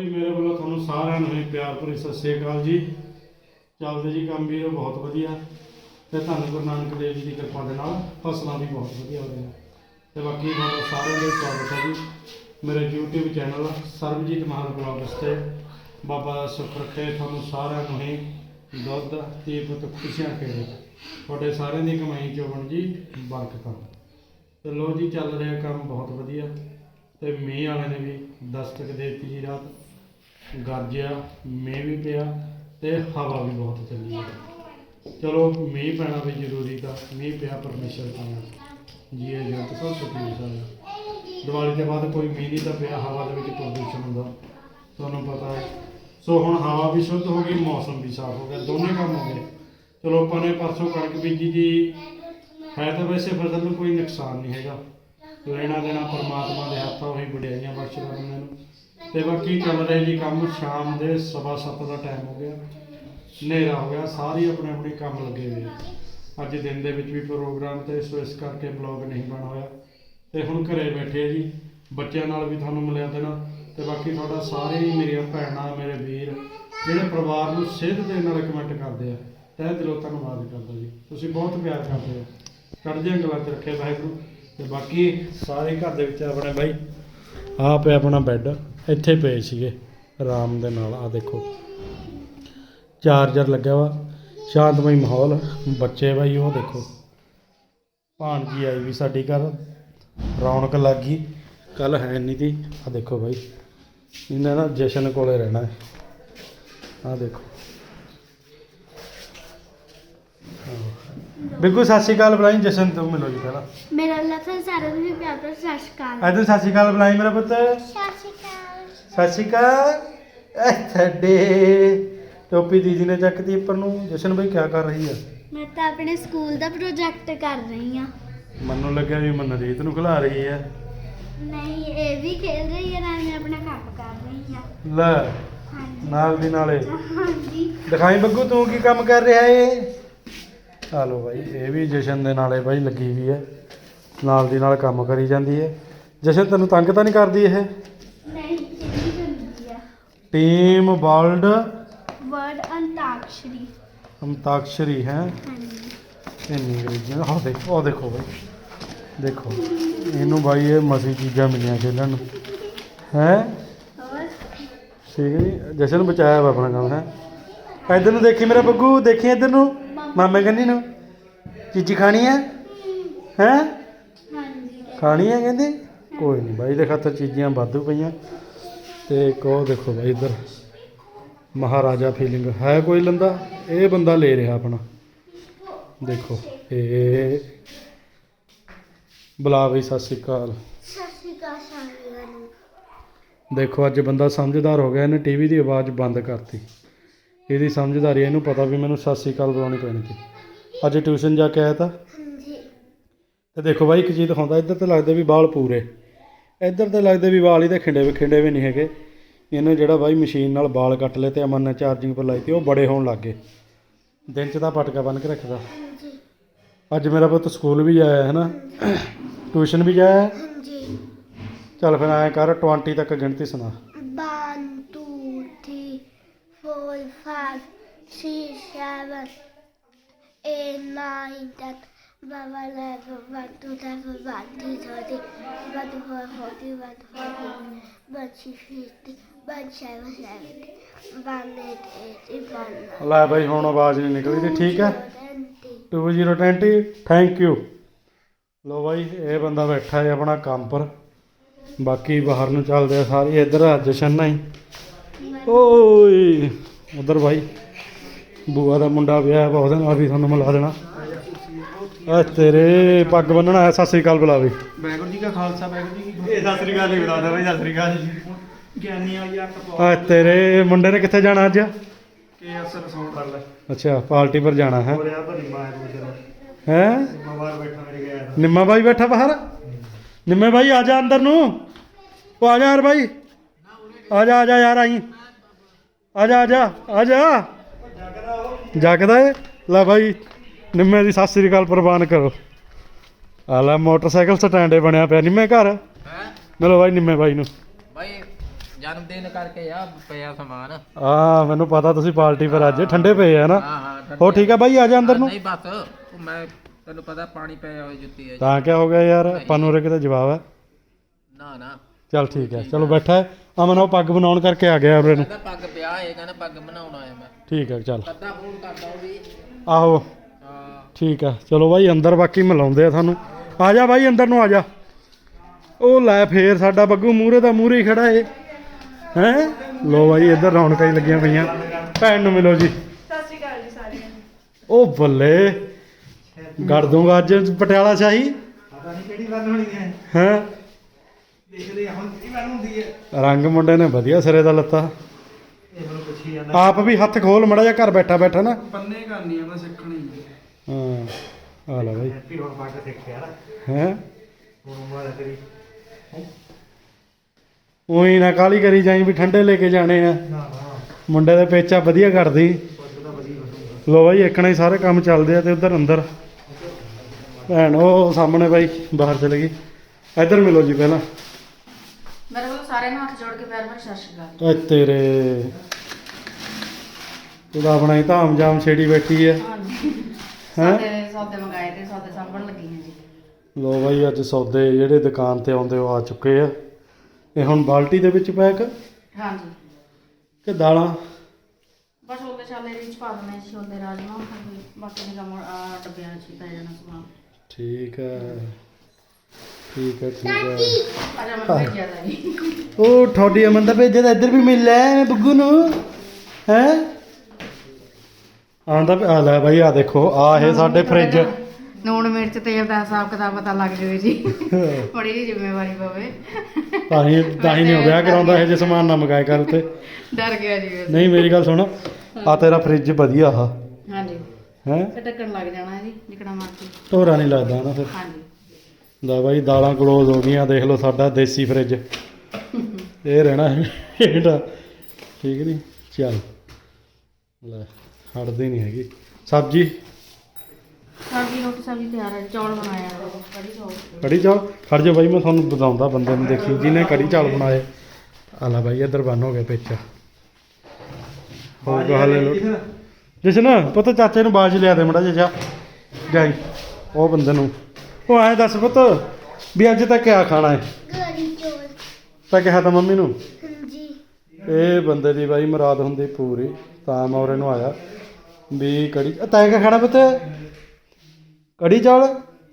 ਵੀ ਮੇਰੇ ਵੱਲੋਂ ਤੁਹਾਨੂੰ ਸਾਰਿਆਂ ਨੂੰ ਹੀ ਪਿਆਰ ਭਰੀ ਸਤਿ ਸ੍ਰੀ ਅਕਾਲ ਜੀ। ਚੱਲਦੇ ਜੀ ਕੰਮ ਵੀਰੋ, ਬਹੁਤ ਵਧੀਆ। ਤੇ ਧੰਨ ਗੁਰੂ ਨਾਨਕ ਦੇਵ ਜੀ ਦੀ ਕਿਰਪਾ ਦੇ ਨਾਲ ਫਸਲਾਂ ਵੀ ਬਹੁਤ ਵਧੀਆ ਹੋ ਰਹੀਆਂ। ਤੇ ਬਾਕੀ ਤੁਹਾਨੂੰ ਸਾਰਿਆਂ ਦਾ ਸਵਾਗਤ ਹੈ ਜੀ। ਮੇਰੇ YouTube channel Sarabjit Mahal blogs ਤੇ ਬਾਬਾ ਦਾ ਸੁੱਖ ਰੱਖੇ ਤੁਹਾਨੂੰ ਸਾਰਿਆਂ ਨੂੰ ਹੀ। ਦੁੱਧ ਤੀਪਤ ਖੁਸ਼ੀਆਂ ਖੇੜੇ ਤੁਹਾਡੇ ਸਾਰਿਆਂ ਦੀ ਕਮਾਈ ਚੋਂ ਬਣ ਜੀ ਬਰਕਤਾਂ ਤੇ ਲੋ ਜੀ, ਚੱਲ ਰਿਹਾ ਕੰਮ ਬਹੁਤ ਵਧੀਆ। ਤੇ ਮੀਂਹ ਵਾਲੇ ਨੇ ਵੀ ਦਸਤਕ ਦੇ ਦਿੱਤੀ ਜੀ ਰਾਤ। ਗਰਜਿਆ, ਮੀਂਹ ਵੀ ਪਿਆ ਤੇ ਹਵਾ ਵੀ ਬਹੁਤ ਚੱਲੀ ਹੈ ਚਲੋ, ਮੀਂਹ ਪੈਣਾ ਵੀ ਜ਼ਰੂਰੀ ਤਾਂ, ਮੀਂਹ ਪਿਆ ਪਰਮੇਸ਼ਰ ਦਾ ਜੀ ਇਹ ਜੰਤ ਸਭ ਸੁਖੀ ਸਾਨੂੰ ਦੀਵਾਲੀ ਦੇ ਬਾਅਦ ਕੋਈ ਮੀਂਹ ਨਹੀਂ ਤਾਂ ਪਿਆ, ਹਵਾ ਦੇ ਵਿੱਚ ਪ੍ਰਦੂਸ਼ਣ ਹੁੰਦਾ। ਤੁਹਾਨੂੰ ਪਤਾ ਹੈ। ਸੋ ਹੁਣ ਹਵਾ ਵੀ ਸ਼ੁੱਧ ਹੋ ਗਈ, ਮੌਸਮ ਵੀ ਸਾਫ਼ ਹੋ ਗਿਆ, ਦੋਨੇ ਕੰਮ ਹੋ ਗਏ। ਚਲੋ, ਆਪਾਂ ਨੇ ਪਰਸੋਂ ਕਣਕ ਬੀਜੀ ਦੀ ਹੈ ਤਾਂ ਵੈਸੇ ਫਸਲ ਨੂੰ ਕੋਈ ਨੁਕਸਾਨ ਨਹੀਂ ਹੈਗਾ। ਲੈਣਾ ਦੇਣਾ ਪਰਮਾਤਮਾ ਦੇ ਹੱਥਾਂ ਉਹੀ ਵਡਿਆਈਆਂ ਬਖਸ਼ਦਾ ਬੰਦੇ ਨੂੰ। ਤੇ ਬਾਕੀ ਚੱਲ ਰਿਹਾ ਜੀ ਕੰਮ ਸ਼ਾਮ ਦੇ ਸਵਾ ਸੱਤ ਦਾ ਟਾਈਮ ਹੋ ਗਿਆ। ਹਨੇਰਾ ਹੋ ਗਿਆ, ਸਾਰੇ ਆਪਣੇ ਆਪਣੇ ਕੰਮ ਲੱਗੇ ਹੋਏ ਆ। ਅੱਜ ਦਿਨ ਦੇ ਵਿੱਚ ਵੀ ਪ੍ਰੋਗਰਾਮ ਤੇ ਸੋ ਇਸ ਕਰਕੇ ਬਲੌਗ ਨਹੀਂ ਬਣ ਹੋਇਆ। ਤੇ ਹੁਣ ਘਰੇ ਬੈਠੇ ਆ ਜੀ, ਬੱਚਿਆਂ ਨਾਲ ਵੀ ਤੁਹਾਨੂੰ ਮਿਲਿਆ ਦੇਣਾ। ਤੇ ਬਾਕੀ ਤੁਹਾਡਾ ਸਾਰੇ ਹੀ ਮੇਰੀਆਂ ਭੈਣਾਂ, ਮੇਰੇ ਵੀਰ, ਜਿਹੜੇ ਪਰਿਵਾਰ ਨੂੰ ਸਿਹਤ ਦੇ ਨਾਲ ਕਮੈਂਟ ਕਰਦੇ ਆ, ਤਹਿ ਦਿਲੋਂ ਧੰਨਵਾਦ ਕਰਦਾ ਜੀ। ਤੁਸੀਂ ਬਹੁਤ ਪਿਆਰ ਕਰਦੇ ਹੋ ਚੜ੍ਹਦੀਆਂ ਕਲਾ 'ਚ ਰੱਖੇ ਵਾਹਿਗੁਰੂ। ਤੇ ਬਾਕੀ ਸਾਰੇ ਘਰ ਦੇ ਵਿੱਚ ਆਪਣੇ ਬਾਈ ਆਹ ਪਿਆ ਆਪਣਾ ਬੈੱਡ ਇੱਥੇ ਪਏ ਸੀਗੇ ਆਰਾਮ ਦੇ ਨਾਲ। ਆ ਦੇਖੋ ਚਾਰਜਰ ਲੱਗਿਆ ਵਾ ਸ਼ਾਂਤਮਈ ਮਾਹੌਲ ਬੱਚੇ ਬਾਈ ਉਹ ਦੇਖੋ। ਭਾਣਜੀ ਆਈ ਵੀ ਸਾਡੀ ਘਰ ਰੌਣਕ ਲੱਗ ਗਈ। ਕੱਲ ਹੈ ਨਹੀਂ ਤੀ। ਆ ਦੇਖੋ ਬਾਈ ਇਹਨਾਂ ਨਾ ਜਸ਼ਨ ਕੋਲੇ ਰਹਿਣਾ ਹੈ। ਆ ਦੇਖੋ। ਬਿਲਕੁਲ ਸਤਿ ਸ਼੍ਰੀ ਅਕਾਲ ਬੁਲਾਈ ਜਸ਼ਨ ਤੋਂ ਮਿਲੋ ਜੀ ਪਹਿਲਾਂ। ਮੇਰਾ ਲਫਜ਼ ਸਾਰਿਆਂ ਨੂੰ ਵੀ ਪਿਆਰ ਭਰੀ ਸਤਿ ਸ਼੍ਰੀ ਅਕਾਲ। ਅੱਜ ਸਤਿ ਸ਼੍ਰੀ ਅਕਾਲ ਬੁਲਾਈ ਮੇਰਾ ਪੁੱਤ। ਸਤਿ ਸ਼੍ਰੀ ਅਕਾਲ। ਸਤਿ ਸ਼੍ਰੀ ਅਕਾਲ। ਐ ਟੋਪੀ ਦੀਦੀ ਨੇ ਚੱਕਤੀ ਉੱਪਰ ਨੂੰ। ਜਸ਼ਨ ਬਈ ਕੀ ਕਰ ਰਹੀ ਆ? ਮੈਂ ਤਾਂ ਆਪਣੇ ਸਕੂਲ ਦਾ ਪ੍ਰੋਜੈਕਟ ਕਰ ਰਹੀ ਹਾਂ ਮੈਨੂੰ ਲੱਗਿਆ ਵੀ ਮਨਰੀਤ ਨੂੰ ਖਿਲਾ ਰਹੀ ਆ। ਨਹੀਂ ਇਹ ਵੀ ਖੇਲ ਰਹੀ ਹੈ ਨਾਲ ਮੈਂ ਆਪਣਾ ਕੰਮ ਕਰ ਰਹੀ ਹਾਂ ਲੈ ਹਾਂਜੀ। ਨਾਲ ਦੀ ਨਾਲੇ। ਹਾਂਜੀ। ਦਿਖਾਈ ਬੱਗੂ ਤੂੰ ਕੀ ਕੰਮ ਕਰ ਰਿਹਾ ਏ? ਚਲੋ ਬਾਈ ਇਹ ਵੀ ਜਸ਼ਨ ਦੇ ਨਾਲੇ ਬਾਈ ਲੱਗੀ ਹੋਈ ਹੈ ਨਾਲ ਦੀ ਨਾਲ ਕੰਮ ਕਰੀ ਜਾਂਦੀ ਹੈ ਜਸ਼ਨ ਤੈਨੂੰ ਤੰਗ ਤਾਂ ਨਹੀਂ ਕਰਦੀ ਇਹ? ਆ team world word Antakshari. Antakshari ਹੈ। ਹਾਂਜੀ। ਇੰਨੀ ਅੰਗਰੇਜ਼ੀ ਆਹ ਦੇਖੋ ਆਹ ਦੇਖੋ ਬਾਈ। ਦੇਖੋ ਇਹਨੂੰ ਬਾਈ ਇਹ ਮਸੀ ਚੀਜ਼ਾਂ ਮਿਲੀਆਂ ਖੇਲਣ ਨੂੰ। ਹੈ? ਹੋਰ? ਠੀਕ ਹੈ ਜੀ। ਜਸ਼ਨ ਬਚਾਇਆ ਵਾ ਆਪਣਾ ਕੰਮ ਹੈ? ਇੱਧਰ ਨੂੰ ਦੇਖੀ ਮੇਰਾ ਬੱਗੂ ਦੇਖੀ ਇੱਧਰ ਨੂੰ? ਮਾਮੇ। ਕੰਨੀ ਨੂੰ? ਚੀਜ਼ੀ ਖਾਣੀ ਹੈ? ਹੈ? ਹਾਂਜੀ। ਖਾਣੀ ਹੈ ਕਹਿੰਦੇ? ਕੋਈ ਨਹੀਂ ਬਾਈ ਦੇ ਖਾਤਰ ਚੀਜ਼ਾਂ ਵਾਧੂ ਪਈਆਂ। ਤੇ ਇੱਕ ਉਹ ਦੇਖੋ ਬਾਈ ਇੱਧਰ ਮਹਾਰਾਜਾ ਫੀਲਿੰਗ ਹੈ ਕੋਈ ਲੰਦਾ? ਇਹ ਬੰਦਾ ਲੈ ਰਿਹਾ ਆਪਣਾ। ਦੇਖੋ ਇਹ ਬੁਲਾ ਬਈ ਸਤਿ ਸ਼੍ਰੀ ਅਕਾਲ। ਦੇਖੋ ਅੱਜ ਬੰਦਾ ਸਮਝਦਾਰ ਹੋ ਗਿਆ ਇਹਨੇ ਟੀਵੀ ਦੀ ਆਵਾਜ਼ ਬੰਦ ਕਰਤੀ। ਇਹਦੀ ਸਮਝਦਾਰੀ ਇਹਨੂੰ ਪਤਾ ਵੀ ਮੈਨੂੰ ਸਤਿ ਸ਼੍ਰੀ ਅਕਾਲ ਬੁਲਾਉਣੀ ਪੈਣੀ ਸੀ। ਅੱਜ ਟਿਊਸ਼ਨ ਜਾ ਕੇ ਆਇਆ ਤਾਂ? ਹਾਂਜੀ। ਤੇ ਦੇਖੋ ਬਾਈ ਇੱਕ ਚੀਜ਼ ਦਿਖਾਉਂਦਾ ਇੱਧਰ ਤੇ ਲੱਗਦੇ ਵੀ ਵਾਲ ਪੂਰੇ। ਇੱਧਰ ਤੇ ਲੱਗਦੇ ਵੀ ਵਾਲ ਹੀ ਤੇ ਖਿੰਡੇ ਵੀ ਖਿੰਡੇ ਵੀ ਨਹੀਂ ਹੈਗੇ। ਇਹਨੂੰ ਜਿਹੜਾ ਬਾਈ ਮਸ਼ੀਨ ਨਾਲ ਵਾਲ ਕੱਟ ਲਏ ਤੇ ਅਮਨ ਨੇ ਚਾਰਜਿੰਗ ਪਰ ਲਾਈ ਤੇ ਉਹ ਬੜੇ ਹੋਣ ਲੱਗ ਗਏ। ਦਿਨ ਚ ਤਾਂ ਪਟਕਾ ਬੰਨ ਕੇ ਰੱਖਦਾ। ਅੱਜ ਮੇਰਾ ਪੁੱਤ ਸਕੂਲ ਵੀ ਜਾਇਆ ਹੈ ਨਾ। ਟਿਊਸ਼ਨ ਵੀ ਜਾਇਆ। ਹਾਂਜੀ। ਚੱਲ ਫਿਰ ਐਂ ਕਰ 20 ਤੱਕ ਗਿਣਤੀ ਸੁਣਾ। 1 2 3 4 5 6 7 8 9 10 Baba level one two level one two thirty one four forty one forty one fifty one seven seventy one eight eighty one ਲੈ ਬਾਈ ਹੁਣ ਆਵਾਜ਼ ਨਹੀਂ ਨਿਕਲੀ ਤੇ ਠੀਕ ਹੈ twenty 2020 ਥੈਂਕ ਯੂ ਲੋ ਬਾਈ ਇਹ ਬੰਦਾ ਬੈਠਾ ਹੈ ਆਪਣਾ ਕੰਮ ਪਰ ਬਾਕੀ ਬਾਹਰ ਨੂੰ ਚੱਲਦੇ ਆ ਸਾਰੇ ਇੱਧਰ ਆ ਜਸ਼ਨ ਨਹੀਂ ਓਏ ਉਧਰ ਬਾਈ ਬੂਆ ਦਾ ਮੁੰਡਾ ਵਿਆਹ ਵਾ ਉਹਦੇ ਨਾਲ ਵੀ ਤੁਹਾਨੂੰ ਮਿਲਾ ਦੇਣਾ ਆ ਤੇਰੇ ਪੱਗ ਬੰਨਣਾ ਹੈ ਸਤਿ ਸ੍ਰੀ ਅਕਾਲ ਬੁਲਾਵੇ। ਵਾਹਿਗੁਰੂ ਜੀ ਕਾ ਖਾਲਸਾ ਵਾਹਿਗੁਰੂ ਜੀ ਕੀ ਫਤਿਹ। ਇਹ ਸਤਿ ਸ੍ਰੀ ਅਕਾਲ ਨਹੀਂ ਬੁਲਾਉਂਦਾ ਬਈ ਸਤਿ ਸ੍ਰੀ ਅਕਾਲ ਜੀ। ਗਿਆਨੀ ਵਾਲੀ ਅੱਖ ਆ ਤੇਰੇ ਮੁੰਡੇ ਨੇ ਕਿੱਥੇ ਜਾਣਾ ਅੱਜ? ਕੇ ਅਸਰ ਸੌਣ ਕਰ ਲੈ ਅੱਛਾ ਪਾਰਟੀ ਪਰ ਜਾਣਾ ਹੈ। ਹੋ ਰਿਹਾ ਭਰੀ ਗੁਜਰ ਹੈ ਬਾਹਰ ਬੈਠਾ ਮੇਰੇ ਗਿਆ ਨਿੰਮਾ ਬਾਈ ਬੈਠਾ ਬਾਹਰ? ਨਿੰਮੇ ਬਾਈ ਆ ਜਾ ਅੰਦਰ ਨੂੰ। ਉਹ ਆ ਜਾ ਯਾਰ ਬਾਈ। ਆ ਜਾ ਆ ਜਾ ਯਾਰ ਆਈ। ਆ ਜਾ ਆ ਜਾ ਆ ਜਾ। ਜਾਗਦਾ ਏ? ਲੈ ਬਾਈ ਨਿੰਮੇ ਦੀ ਸਤਿ ਸ੍ਰੀ ਅਕਾਲ ਪ੍ਰਵਾਨ ਕਰੋ। ਆ ਲੈ ਮੋਟਰਸਾਈਕਲ ਸਟੈਂਡੇ ਬਣਿਆ ਪਿਆ ਨਿੰਮੇ ਘਰ? ਮਿਲੋ ਬਾਈ ਨਿੰਮੇ ਬਾਈ ਨੂੰ। ਬਾਈ ਜਨਮ ਦਿਨ ਕਰਕੇ ਆ ਪਿਆ ਸਮਾਨ। ਆ ਮੈਨੂੰ ਪਤਾ ਤੁਸੀਂ ਪਾਰਟੀ ਪਰ ਅੱਜ ਠੰਡੇ ਪਏ ਆ ਨਾ। ਹਾਂ ਹਾਂ ਹੋ ਠੀਕ ਆ ਬਾਈ ਆ ਜਾ ਅੰਦਰ ਨੂੰ। ਨਹੀਂ ਬਸ ਉਹ ਮੈਂ ਤੈਨੂੰ ਪਤਾ ਪਾਣੀ ਪਿਆ ਹੋਈ ਜੁੱਤੀ ਹੈ ਤਾਂ ਕਿਆ ਹੋ ਗਿਆ ਯਾਰ ਆਪਾਂ ਨੂੰ ਉਰੇ ਕਿਤੇ ਜਵਾਬ ਹੈ ਨਾ ਨਾ। ਚੱਲ ਠੀਕ ਹੈ ਚਲੋ ਬੈਠਾ ਹੈ। ਅਮਨ ਉਹ ਪੱਗ ਬਣਾਉਣ ਕਰਕੇ ਆ ਗਿਆ ਉਰੇ ਨੂੰ। ਕਹਿੰਦਾ ਪੱਗ ਪਿਆ ਹੈ ਕਹਿੰਦਾ ਪੱਗ ਬਣਾਉਣ ਆਇਆ ਮੈਂ। ਠੀਕ ਹੈ ਚੱਲ। ਅੱਧਾ ਫੋਨ ਕਰਦਾ ਉਹ ਵੀ। ਆਹੋ। ਹਾਂ ਠੀਕ ਆ। ਚਲੋ ਬਾਈ ਅੰਦਰ ਬਾਕੀ ਮਿਲਾਉਂਦੇ ਆ ਤੁਹਾਨੂੰ। ਆ ਜਾ ਬਾਈ ਅੰਦਰ ਨੂੰ ਆ ਜਾ। ਉਹ ਲੈ ਫੇਰ ਸਾਡਾ ਬੱਗੂ ਮੂਰੇ ਦਾ ਮੂਰੇ ਹੀ ਖੜਾ ਏ ਹੈ? ਲੋ ਬਾਈ ਇੱਧਰ ਰੌਣਕਾਂ ਹੀ ਲੱਗੀਆਂ ਪਈਆਂ। ਭੈਣ ਨੂੰ ਮਿਲੋ ਜੀ। ਸਤਿ ਸ਼੍ਰੀ ਅਕਾਲ ਜੀ ਸਾਰਿਆਂ ਨੂੰ। ਉਹ ਬੱਲੇ ਗੜ ਦੂੰਗਾ ਅੱਜ ਪਟਿਆਲਾ ਸ਼ਾਹੀ। ਪਤਾ ਨਹੀਂ ਕਿਹੜੀ ਗੱਲ ਹੋਣੀ ਹੈ। ਹੈ? ਦੇਖਦੇ ਹਾਂ ਹੁਣ ਕਿਹੜੀ ਗੱਲ ਹੁੰਦੀ ਹੈ। ਰੰਗ ਮੁੰਡੇ ਨੇ ਵਧੀਆ ਸਿਰੇ ਦਾ ਲੱਤਾ। ਆਪ ਵੀ ਹੱਥ ਖੋਲ ਮੜਾ ਜਾ ਘਰ ਬੈਠਾ ਬੈਠਾ ਨਾ। ਪੰਨੇ ਕਰਨੀ ਆ ਮੈਂ ਸਿੱਖਣੀ ਹਾਂ। ਆ ਲੈ ਬਾਈ। ਹੈਪੀ ਹੁਣ ਕੇ ਸਿੱਖਿਆ ਨਾ ਹੈ? ਹੁਣ ਉਮਰ ਤੇਰੀ। ਉਹੀ ਨਾ ਕਾਲੀ ਕਰੀ ਜਾਈ ਵੀ ਠੰਡੇ ਲੈ ਕੇ ਜਾਣੇ ਆ। ਮੁੰਡੇ ਦੇ ਪੇਚਾ ਵਧੀਆ ਕਰਦੀ। ਲੋ ਬਾਈ ਇੱਕਣਾ ਹੀ ਸਾਰੇ ਕੰਮ ਚੱਲਦੇ ਆ ਤੇ ਉਧਰ ਅੰਦਰ। ਭੈਣ ਉਹ ਸਾਹਮਣੇ ਬਾਈ ਬਾਹਰ ਚਲੇ ਗਈ। ਇੱਧਰ ਮਿਲੋ ਜੀ ਪਹਿਲਾਂ। ਮੇਰੇ ਵੱਲੋਂ ਸਾਰਿਆਂ ਨੂੰ ਹੱਥ ਜੋੜ ਕੇ ਪਿਆਰ ਭਰੀ ਸਤਿ ਸ਼੍ਰੀ ਅਕਾਲ। ਓਏ ਤੇਰੇ। ਉਹਦਾ ਆਪਣਾ ਹੀ ਧਾਮ ਜਾਮ ਛੇੜੀ ਬੈਠੀ ਹੈ ਹਾਂਜੀ? ਸੌਦੇ ਸੌਦੇ ਮੰਗਾਏ ਤੇ ਸੌਦੇ ਸਾਂਭਣ ਲੱਗੀ ਹਾਂ ਜੀ। ਲੋ ਬਾਈ ਅੱਜ ਸੌਦੇ ਜਿਹੜੇ ਦੁਕਾਨ ਤੇ ਆਉਂਦੇ ਉਹ ਆ ਚੁੱਕੇ ਆ। ਇਹ ਹੁਣ ਬਾਲਟੀ ਦੇ ਵਿੱਚ ਪੈਕ? ਹਾਂਜੀ। ਕਿ ਦਾਲਾਂ? ਬਸ ਛੋਲੇ ਛਾਲੇ ਵਿੱਚ ਪਾ ਹਾਂ ਛੋਲੇ ਰਾਜਮਾ ਬਾਕੀ ਦੇ ਕੰਮ ਆਹ ਡੱਬਿਆਂ 'ਚ ਹੀ ਪੈ ਜਾਣਾ ਸਮਾਨ। ਠੀਕ ਹੈ। ਠੀਕ ਹੈ ਠੀਕ ਹੈ। ਅਜਾ ਮੈਂ ਭੇਜਿਆ ਦਾ ਜੀ ਉਹ ਤੁਹਾਡੀ ਅਮਨ ਦਾ ਭੇਜਿਆ ਤਾਂ ਇੱਧਰ ਵੀ ਮਿਲ ਲੈ ਬੱਗੂ ਨੂੰ। ਹੈ? ਆਂਦਾ ਵੀ- ਆ ਲੈ ਬਾਈ ਆ ਦੇਖੋ ਆ ਇਹ ਸਾਡੇ ਫ੍ਰਿਜ ਨੂਣ ਮਿਰਚ ਤੇਲ ਦਾ ਹਿਸਾਬ ਕਿਤਾਬ ਪਤਾ ਲੱਗ ਜਾਵੇ ਜੀ। ਬੜੀ ਜੀ ਜ਼ਿੰਮੇਵਾਰੀ ਪਵੇ। ਤਾਂ ਹੀ ਤਾਂ ਹੀ ਨਹੀਂ ਹੋ ਵਿਆਹ ਕਰਾਉਂਦਾ ਇਹ ਜੇ ਸਮਾਨ ਨਾ ਮਗਾਏ ਕਰ ਤੇ। ਡਰ ਗਿਆ ਜੀ ਵੈਸੇ। ਨਹੀਂ ਮੇਰੀ ਗੱਲ ਸੁਣ ਆ ਤੇਰਾ ਫ੍ਰਿਜ ਵਧੀਆ ਆ। ਹਾਂਜੀ। ਹੈ? ਤੇ ਢੱਕਣ ਲੱਗ ਜਾਣਾ ਜੀ ਜਿਕੜਾ ਮਰਜ਼ੀ। ਢੋਰਾ ਨਹੀਂ ਲੱਗਦਾ ਨਾ ਫਿਰ। ਹਾਂਜੀ। ਲੈ ਬਾਈ ਦਾਲਾਂ ਕਲੋਜ਼ ਹੋ ਗਈਆਂ ਦੇਖ ਲਓ ਸਾਡਾ ਦੇਸੀ ਫ੍ਰਿਜ ਇਹ ਰਹਿਣਾ ਹੇਠਾਂ ਠੀਕ ਨਹੀਂ? ਚੱਲ। ਲੈ। ਹਟਦੀ ਨਹੀਂ ਹੈਗੀ। ਸਬਜੀ? ਸਬਜ਼ੀ ਰੋਟੀ ਸਬਜ਼ੀ ਤਿਆਰ ਹੈ ਚੌਲ ਬਣਾਇਆ ਕੜੀ ਚੌਲ ਕੜੀ ਚਾਲ ਖੜ ਜਾ ਬਾਈ ਮੈਂ ਤੁਹਾਨੂੰ ਬਤਾਉਂਦਾ ਬੰਦੇ ਨੂੰ ਦੇਖੀ ਜਿਹਨੇ ਕੜੀ ਚਾਲ ਬਣਾਏ। ਆ ਲੈ ਬਾਈ ਇੱਧਰ ਬੰਨ ਹੋ ਗਿਆ ਪਿੱਛ। ਹੋ ਗਿਆ ਹਲੇ ਲੋ ਜਸ਼ਨ ਪੁੱਤ ਚਾਚੇ ਨੂੰ ਬਾਜ ਲਿਆ ਦੇ ਮੜਾ ਜਾ। ਜਾਈ ਉਹ ਬੰਦੇ ਨੂੰ। ਉਹ ਐ ਦੱਸ ਪੁੱਤ ਵੀ ਅੱਜ ਤੱਕ ਕਿਆ ਖਾਣਾ ਹੈ? ਚੋਲ। ਤਾਂ ਕਿਹਾ ਤਾਂ ਮੰਮੀ ਨੂੰ? ਹਾਂਜੀ। ਇਹ ਬੰਦੇ ਦੀ ਬਾਈ ਮੁਰਾਦ ਹੁੰਦੀ ਪੂਰੀ ਤਾਂ ਮੈਂ ਉਰੇ ਨੂੰ ਆਇਆ। ਵੀ ਕੜੀ ਤੈਂ ਕਿਆ ਖਾਣਾ ਪੁੱਤ? ਕੜੀ ਚਾਲ?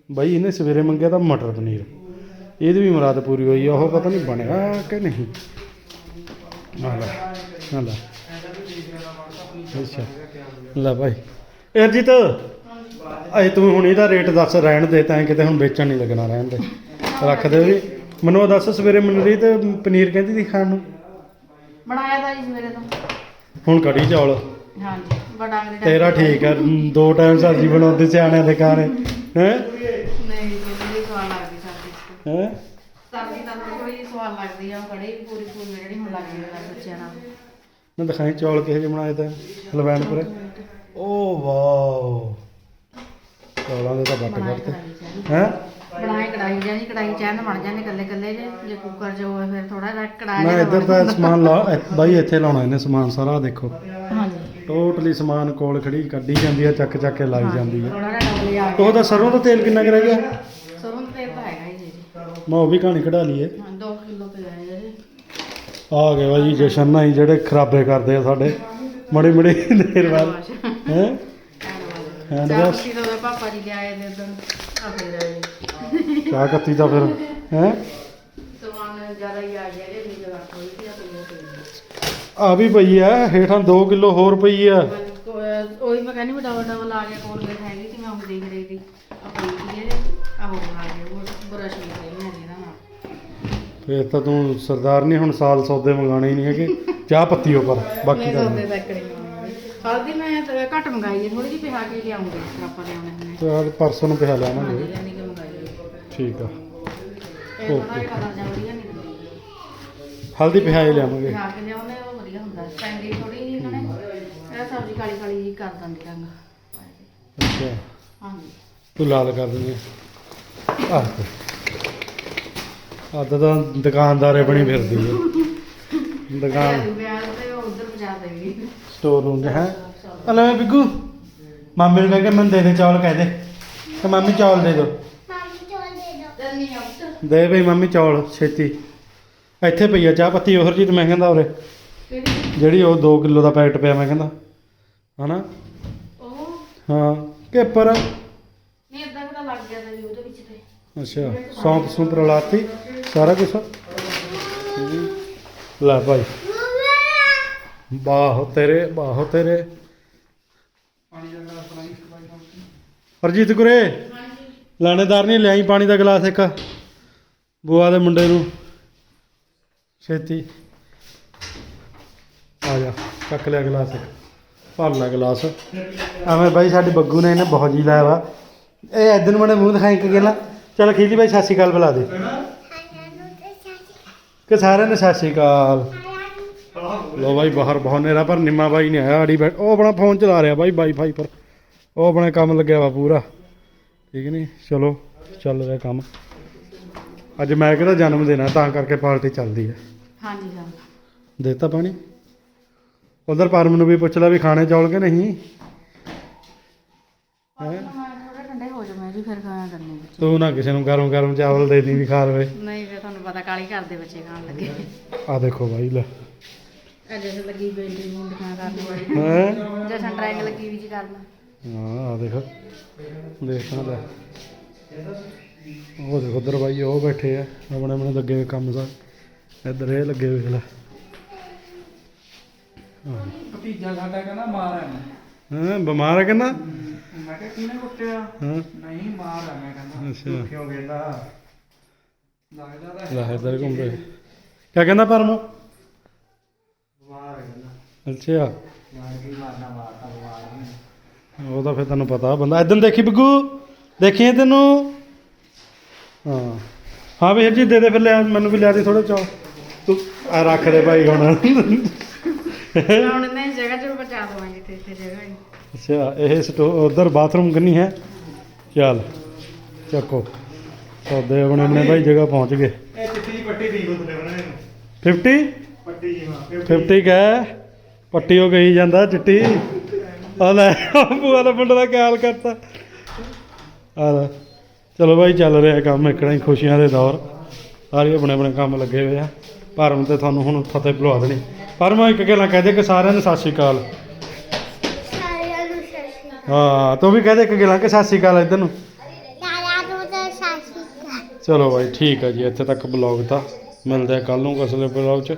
ਬਾਈ ਇਹਨੇ ਸਵੇਰੇ ਮੰਗਿਆ ਤਾਂ ਮਟਰ ਪਨੀਰ। ਇਹਦੀ ਵੀ ਮੁਰਾਦ ਪੂਰੀ ਹੋਈ ਆ ਉਹ ਪਤਾ ਨਹੀਂ ਬਣਿਆ ਕਿ ਨਹੀਂ। ਆ ਲੈ ਆ ਲੈ। ਅੱਛਾ ਲੈ ਭਾਈ ਅਰਜੀਤ ਅਜੇ ਤੂੰ ਹੁਣ ਇਹਦਾ ਰੇਟ ਦੱਸ ਰਹਿਣ ਦੇ ਤਾਂ ਕਿਤੇ ਹੁਣ ਵੇਚਣ ਨਹੀਂ ਲੱਗਣਾ ਰਹਿਣ ਦੇ। ਰੱਖ ਦੇ ਵੀ ਮੈਨੂੰ ਦੱਸ ਸਵੇਰੇ ਮਨਰੀਤ ਪਨੀਰ ਕਹਿੰਦੀ ਸੀ ਖਾਣ ਨੂੰ? ਬਣਾਇਆ ਤਾਂ ਜੀ ਸਵੇਰੇ ਤੋਂ। ਹੁਣ ਕੜੀ ਚੌਲ। ਹਾਂਜੀ। ਬੜਾ ਤੇਰਾ ਠੀਕ ਹੈ ਦੋ ਟਾਈਮ ਸਬਜ਼ੀ ਬਣਾਉਂਦੇ ਸਿਆਣਿਆਂ ਦੇ ਖਾਣੇ ਹੈ? ਨਹੀਂ ਥੋੜੀ ਸਵਾਦ ਲੱਗਦੀ ਸਬਜ਼ੀ ਹੈ? ਸਬਜ਼ੀ ਤਾਂ ਜਿਹੀ ਸਵਾਦ ਲੱਗਦੀ ਆ ਕੜੀ ਵੀ ਪੂਰੀ ਪੂਰੀ ਜਿਹੜੀ ਹੁਣ ਲੱਗਦੀ ਆ ਬੱਚਿਆਂ ਨਾਲ। ਮੈਂ ਦਿਖਾਈ ਚੌਲ ਕਿਹੋ ਜਿਹੇ ਬਣਾਏ ਤਾਂ ਹਲਵੈਣਪੁਰੇ ਓ ਵਾਓ। ਚੌਲਾਂ ਦੇ ਤਾਂ ਬੱਟ ਚ। ਹੈ? ਬਣਾਏ ਕੜਾਈ ਜਾਂ ਕੜਾਈ ਚ ਐਨ ਬਣ ਜਾਂਦੇ ਕੱਲੇ ਕੱਲੇ ਜੇ। ਜੇ ਕੁੱਕਰ ਚ ਹੋਵੇ ਫਿਰ ਥੋੜਾ ਜਿਹਾ ਕੜਾਈ ਮੈਂ ਇੱਧਰ ਤਾਂ ਸਮਾਨ ਲਾ ਇ- ਬਾਈ ਇੱਥੇ ਲਾਉਣਾ ਇਹਨੇ ਸਮਾਨ ਸਾਰਾ ਦੇਖੋ। ਟੋਟਲੀ ਸਮਾਨ ਕੋਲ ਖੜੀ ਕੱਢੀ ਜਾਂਦੀ ਹੈ ਚੱਕ ਚੱਕ ਕੇ ਲਾਈ ਜਾਂਦੀ ਹੈ ਥੋੜਾ ਜਿਹਾ ਡਬਲ ਆ ਉਹ ਤਾਂ ਸਰੋਂ ਦਾ ਤੇਲ ਕਿੰਨਾ ਕੁ ਰਹਿ ਗਿਆ? ਸਰੋਂ ਦਾ ਤੇਲ ਤਾਂ ਹੈਗਾ ਹੀ ਜੀ। ਮੈਂ ਉਹ ਵੀ ਕਹਾਣੀ ਕਢਾ ਲਈਏ। ਹਾਂ 2 ਕਿਲੋ ਤੇ ਆਇਆ ਜੀ। ਆ ਗਏ ਬਾਈ ਜਸ਼ਨ ਨਹੀਂ ਜਿਹੜੇ ਖਰਾਬੇ ਕਰਦੇ ਆ ਸਾਡੇ। ਮੜੀ ਮੜੀ ਦੇਰ ਬਾਅਦ। ਹੈ? ਹੈਂਡ ਵਾਸ਼ ਉਹਦੇ ਪਾਪਾ ਜੀ ਲਿਆਏ ਦੇ ਉਦੋਂ। ਆ ਫਿਰ ਆਏ ਚਾਹ ਕੱਤੀ ਤਾਂ ਫਿਰ। ਹੈ? ਸਮਾਨ ਜ਼ਿਆਦਾ ਹੀ ਆ ਗਿਆ ਜੇ ਕੋਈ। ਤੇ ਆ ਵੀ ਪਈ ਆ ਹੇਠਾਂ 2 ਕਿਲੋ ਹੋਰ ਪਈ ਆ। ਉਹੀ ਮੈਂ ਕਹਿੰਦੀ ਡਬਲ ਡਬਲ ਆ ਗਿਆ ਕੋਲ ਗੇਟ ਹੈਗੀ ਤੇ ਮੈਂ ਉਹ ਦੇਖ ਰਹੀ ਸੀ ਆਪਣੀ ਕੀ ਹੈ ਆਹ ਹੋ ਆ ਗਿਆ ਉਹ ਬਰਸ਼ ਵੀ ਨਹੀਂ ਹੈ ਇਹਦਾ ਨਾਲ ਫੇਰ ਤਾਂ ਤੂੰ ਸਰਦਾਰ ਨਹੀਂ ਹੁਣ ਸਾਲ ਸੌਦੇ ਮੰਗਾਣੇ ਹੀ ਨਹੀਂ ਹੈਗੇ। ਚਾਹ ਪੱਤੀ ਉੱਪਰ ਬਾਕੀ ਮੈਂ ਤਾਂ ਸੌਦੇ ਤੱਕ ਨਹੀਂ ਆਉਂਦੀ ਹਲਦੀ ਮੈਂ ਤਾਂ ਘੱਟ ਮੰਗਾਈ ਹੈ ਥੋੜੀ ਜਿਹੀ ਪਿਹਾ ਕੇ ਲਿਆਉਂਗੀ ਆਪਾਂ ਲਿਆਉਣੇ ਹੁੰਦੇ ਚਾਹ ਪਰਸੋਂ ਨੂੰ ਪਿਆ ਕਿ ਮੰਗਾਈ ਹੈ ਠੀਕ ਆ। ਇਹ ਥੋੜਾ ਜਿਹਾ ਕਲਰ ਜਿਹਾ ਵਧੀਆ ਨਹੀਂ ਦਿੰਦੀ ਹਲਦੀ ਪਿਹਾਏ ਲਿਆਵਾਂਗੇ। ਪਿਹਾ ਕੇ ਲਿਆਉਂਦੇ ਉਹ ਵਧੀਆ ਹੁੰਦਾ ਪੈਂਦੀ ਥੋੜੀ ਜਿਹੀ ਇਹਨਾਂ ਨੇ। ਇਹ ਸਬਜ਼ੀ ਕਾਲੀ ਕਾਲੀ ਜਿਹੀ ਕਰ ਦਿੰਦੀ ਰੰਗ। ਅੱਛਾ। ਹਾਂਜੀ। ਤੂੰ ਲਾਲ ਕਰ ਦਿੰਦੀ ਆ। ਆਹ ਅੱਧ ਤਾਂ ਦੁਕਾਨਦਾਰੇ ਬਣੀ ਫਿਰਦੀ ਹੈ ਦੁਕਾਨ। ਵਿਆਹ ਤੇ ਉਧਰ ਪਹੁੰਚਾ ਦੇਗੀ ਸਟੋਰ ਰੂਮ ਦੇ ਹੈ? ਹਲੋ ਬਿੱਗੂ। ਮਾਮੇ ਨੂੰ ਕਹਿ ਕੇ ਮੈਨੂੰ ਦੇ ਦੇ ਚੌਲ ਕਹਿ ਦੇ। ਕਿ ਮੰਮੀ ਚੌਲ ਦੇ ਦਿਓ ਮਾਮੀ ਚੋਲ ਦੇ ਦੋ। ਆ ਬਈ ਮੰਮੀ ਚੌਲ ਛੇਤੀ। ਇੱਥੇ ਪਈ ਆ ਚਾਹ ਪੱਤੀ ਉਹਰ ਜੀ ਤੇ ਮੈਂ ਕਹਿੰਦਾ ਉਰੇ। ਜਿਹੜੀ ਉਹ 2 ਕਿਲੋ ਦਾ ਪੈਕਟ ਪਿਆ ਮੈਂ ਕਹਿੰਦਾ। ਹਨਾ? ਉਹ? ਹਾਂ ਕਿ ਪਰ ਨਹੀਂ ਏਦਾਂ ਪਤਾ ਲੱਗ ਗਿਆ ਤਾਂ ਜੀ ਉਹਦੇ ਵਿੱਚ ਤੇ। ਅੱਛਾ ਸੌਂਪ ਸੂਪ ਰਲਾਤੀ ਸਾਰਾ ਕੁਝ ਲੈ ਭਾਈ। ਬਾਹੋ ਤੇਰੇ ਬਾਹੋ ਤੇਰੇ। ਪਾਣੀ ਦਾ ਗਲਾਸ ਬਣਾਈ ਇੱਕ ਬਾਈ ਨਾਲ ਹਰਜੀਤ ਗੁਰੇ ਲਾਣੇਦਾਰ ਨਹੀਂ ਲਿਆਈ ਪਾਣੀ ਦਾ ਗਲਾਸ ਇੱਕ। ਬੂਆ ਦੇ ਮੁੰਡੇ ਨੂੰ। ਛੇਤੀ। ਆ ਜਾ ਚੱਕ ਲਿਆ ਗਲਾਸ ਇੱਕ। ਭਰ ਲੈ ਗਲਾਸ। ਐਵੇਂ ਬਾਈ ਸਾਡੇ ਬੱਗੂ ਨੇ ਇਹਨੇ ਬਹੁਤ ਜੀ ਲਾਇਆ ਵਾ। ਇਹ ਇਦਾਂ ਨੂੰ ਮਨੇ ਮੂੰਹ ਦਿਖਾਈ ਕਿ गेला ਚਲ ਖੀਜੀ ਬਾਈ ਸਤਿ ਸ਼੍ਰੀ ਅਕਾਲ ਬੁਲਾ ਦੇ। ਕਿ ਸਾਰਿਆਂ ਨੂੰ ਸਤਿ ਸ਼੍ਰੀ ਅਕਾਲ। ਲੋ ਬਾਈ ਬਾਹਰ ਬਹੁਤ ਨੇਰਾ ਪਰ ਨਿੰਮਾ ਬਾਈ ਨਹੀਂ ਆਇਆ ਆੜੀ ਬੈਠ ਉਹ ਆਪਣਾ ਫੋਨ ਚਲਾ ਰਿਹਾ ਬਾਈ ਵਾਈਫਾਈ ਪਰ। ਉਹ ਆਪਣੇ ਕੰਮ ਲੱਗਿਆ ਵਾ ਪੂਰਾ। ਠੀਕ ਨਹੀਂ? ਚਲੋ ਚੱਲ ਰਿਹਾ ਕੰਮ। ਅੱਜ ਮੈਂ ਕਿਹਦਾ ਜਨਮ ਦਿਨ ਆ ਤਾਂ ਕਰਕੇ ਪਾਰਟੀ ਚੱਲਦੀ ਹੈ ਹਾਂਜੀ ਹਾਂ। ਦੇਤਾ ਪਾਣੀ? ਉਧਰ ਪਰਮ ਨੂੰ ਵੀ ਪੁੱਛ ਲੈ ਵੀ ਖਾਣੇ ਚੌਲ ਕਿ ਨਹੀਂ। ਹੈਂ? ਮੈਂ ਥੋੜਾ ਠੰਡੇ ਹੋ ਜਾਵਾਂ ਜੀ ਫਿਰ ਖਾਇਆ ਕਰਨੀ ਵਿੱਚ। ਤੂੰ ਨਾ ਕਿਸੇ ਨੂੰ ਗਰਮ ਗਰਮ ਚਾਵਲ ਦੇ ਦੀ ਵੀ ਖਾ ਲਵੇ। ਨਹੀਂ ਫਿਰ ਤੁਹਾਨੂੰ ਪਤਾ ਕਾਲੀ ਘਰ ਦੇ ਬੱਚੇ ਖਾਣ ਲੱਗੇ। ਆ ਦੇਖੋ ਬਾਈ ਲੈ। ਜਿਵੇਂ ਲੱਗੀ ਨੂੰ ਦਿਖਾ ਕਰਨੀ ਹੈ? ਜਸ਼ਨ ਡਰਾਇੰਗ ਲੱਗੀ ਵੀ ਜੀ ਕਰਨਾ। ਹਾਂ ਆ ਦੇਖੋ। ਦੇਖਾਂ ਲੈ। ਉਹ ਦੇਖੋ ਉਧਰ ਬਾਈ ਉਹ ਬੈਠੇ ਆ। ਆਪਣੇ ਆਪਣੇ ਲੱਗੇ ਹੋਏ ਕੰਮ ਸਾ। ਇੱਧਰ ਇਹ ਲੱਗੇ ਹੋਏ ਲੈ। ਭਤੀਜਾ ਸਾਡਾ ਕਹਿੰਦਾ ਮਾਰ ਹੈ ਹਾਂ ਬਿਮਾਰ ਹੈ ਕਹਿੰਦਾ? ਮੈਂ ਕਿਹਾ ਕਿਹਨੇ ਕੁੱਟਿਆ? ਹਾਂ। ਨਹੀਂ ਮਾਰ ਹੈ ਮੈਂ ਕਹਿੰਦਾ। ਅੱਛਾ। ਕਿਉਂ ਕਹਿੰਦਾ ਲੱਗਦਾ ਤਾਂ ਲੈ ਇੱਧਰ ਘੁੰਮ ਰਿਹਾ ਕਿਆ ਕਹਿੰਦਾ ਪਰਮ? ਮਾਰ ਹੈ ਕਹਿੰਦਾ। ਅੱਛਾ। ਯਾਰ ਕੀ ਮਾਰਨਾ ਮਾਰਤਾ ਬਿਮਾਰ ਨਹੀਂ ਉਹ ਤਾਂ ਫਿਰ ਤੈਨੂੰ ਪਤਾ ਬੰਦਾ ਇਦਾਂ ਦੇਖੀ ਬਿੱਗੂ? ਦੇਖੀ ਤੈਨੂੰ? ਹਾਂ। ਹਾਂ ਵੀਰ ਜੀ ਦੇ ਦੇ ਫਿਰ ਮੈਨੂੰ ਵੀ ਲਿਆ ਦੇ ਥੋੜੇ ਚੌਲ ਤੂੰ ਆ ਰੱਖ ਦੇ ਭਾਈ ਹੁਣ। ਹੁਣ ਨਹੀਂ ਜਗ੍ਹਾ ਜਗ੍ਹਾ ਪਹੁੰਚਾ ਦਵਾਂ ਜਿੱਥੇ ਇੱਥੇ ਜਗ੍ਹਾ ਹੈ। ਅੱਛਾ ਇਹ ਸਟੋ ਉਧਰ ਬਾਥਰੂਮ ਕੰਨੀ ਹੈ? ਚੱਲ ਚੱਕੋ। ਸੌਦੇ ਆਪਣੇ ਆਪਣੇ ਭਾਈ ਜਗ੍ਹਾ ਪਹੁੰਚ ਗਏ। ਇਹ ਚਿੱਟੀ ਦੀ ਪੱਟੀ ਦੀ ਬਦਲੇ ਉਹਨਾਂ ਨੇ। 50 ਪੱਟੀ ਜੀ ਹਾਂ 50 ਕਹੇ? ਪੱਟੀ ਉਹ ਗਈ ਜਾਂਦਾ ਚਿੱਟੀ। ਆ ਲੈ ਬੂਆ ਦਾ ਮੁੰਡਾ ਦਾ ਕਾਲ ਕਰਤਾ। ਆ ਲੈ। ਚਲੋ ਭਾਈ ਚੱਲ ਰਿਹਾ ਕੰਮ ਇਕੜਾ ਹੀ ਖੁਸ਼ੀਆਂ ਦੇ ਦੌਰ। ਸਾਰੇ ਆਪਣੇ ਆਪਣੇ ਕੰਮ ਲੱਗੇ ਹੋਏ ਆ। ਪਰਮ ਤੇ ਤੁਹਾਨੂੰ ਹੁਣ ਫਤਿਹ ਬੁਲਾ ਦੇਣੀ। ਪਰਮ ਇੱਕ ਗੱਲਾਂ ਕਹਿ ਦੇ ਕਿ ਸਾਰਿਆਂ ਨੂੰ ਸਤਿ ਸ਼੍ਰੀ ਅਕਾਲ। ਸਾਰਿਆਂ ਨੂੰ ਸਤਿ ਸ਼੍ਰੀ ਅਕਾਲ। ਹਾਂ ਤੂੰ ਵੀ ਕਹਿ ਦੇ ਇੱਕ ਗੱਲਾਂ ਕਿ ਸਤਿ ਸ਼੍ਰੀ ਅਕਾਲ ਇੱਧਰ ਨੂੰ। ਚਲੋ ਭਾਈ ਠੀਕ ਹੈ ਜੀ ਇੱਥੇ ਤੱਕ ਬਲੌਗ ਤਾਂ ਮਿਲਦੇ ਆ ਕੱਲ ਨੂੰ ਅਗਲੇ ਬਲੌਗ 'ਚ।